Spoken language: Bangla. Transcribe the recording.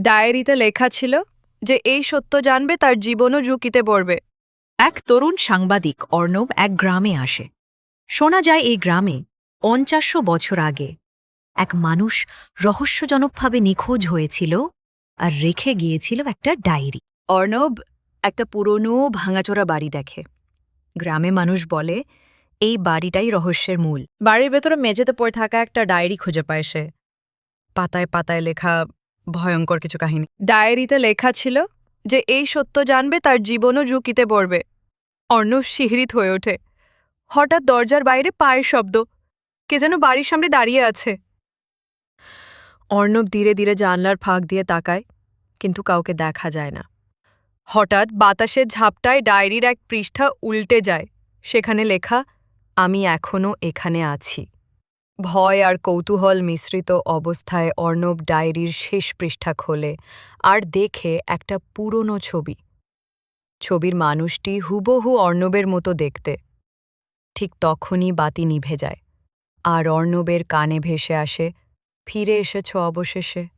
ডায়েরিতে লেখা ছিল যে এই সত্য জানবে তার জীবনও ঝুঁকিতে পড়বে। এক তরুণ সাংবাদিক অর্ণব এক গ্রামে আসে। শোনা যায় এই গ্রামে পঞ্চাশশো বছর আগে এক মানুষ রহস্যজনকভাবে নিখোঁজ হয়েছিল আর রেখে গিয়েছিল একটা ডায়েরি। অর্ণব একটা পুরনো ভাঙাচোরা বাড়ি দেখে। গ্রামে মানুষ বলে এই বাড়িটাই রহস্যের মূল। বাড়ির ভেতরে মেঝেতে পড়ে থাকা একটা ডায়েরি খুঁজে পায় সে। পাতায় পাতায় লেখা ভয়ঙ্কর কিছু কাহিনী। ডায়েরিতে লেখা ছিল যে, এই সত্য জানবে, তার জীবনও ঝুঁকিতে পড়বে। অর্ণব শিহরিত হয়ে ওঠে। হঠাৎ দরজার বাইরে পায়ের শব্দ। কে যেন বাড়ির সামনে দাঁড়িয়ে আছে। অর্ণব ধীরে ধীরে জানলার ফাঁক দিয়ে তাকায়, কিন্তু কাউকে দেখা যায় না। হঠাৎ বাতাসের ঝাপটায় ডায়েরির এক পৃষ্ঠা উল্টে যায়। সেখানে লেখা, আমি এখনও এখানে আছি। ভয় আর কৌতূহল মিশ্রিত অবস্থায় অর্ণব ডায়েরির শেষ পৃষ্ঠা খোলে আর দেখে একটা পুরনো ছবি। ছবির মানুষটি হুবহু অর্ণবের মতো দেখতে। ঠিক তখনই বাতি নিভে যায়। আর অর্ণবের কানে ভেসে আসে, ফিরে এসেছ অবশেষে।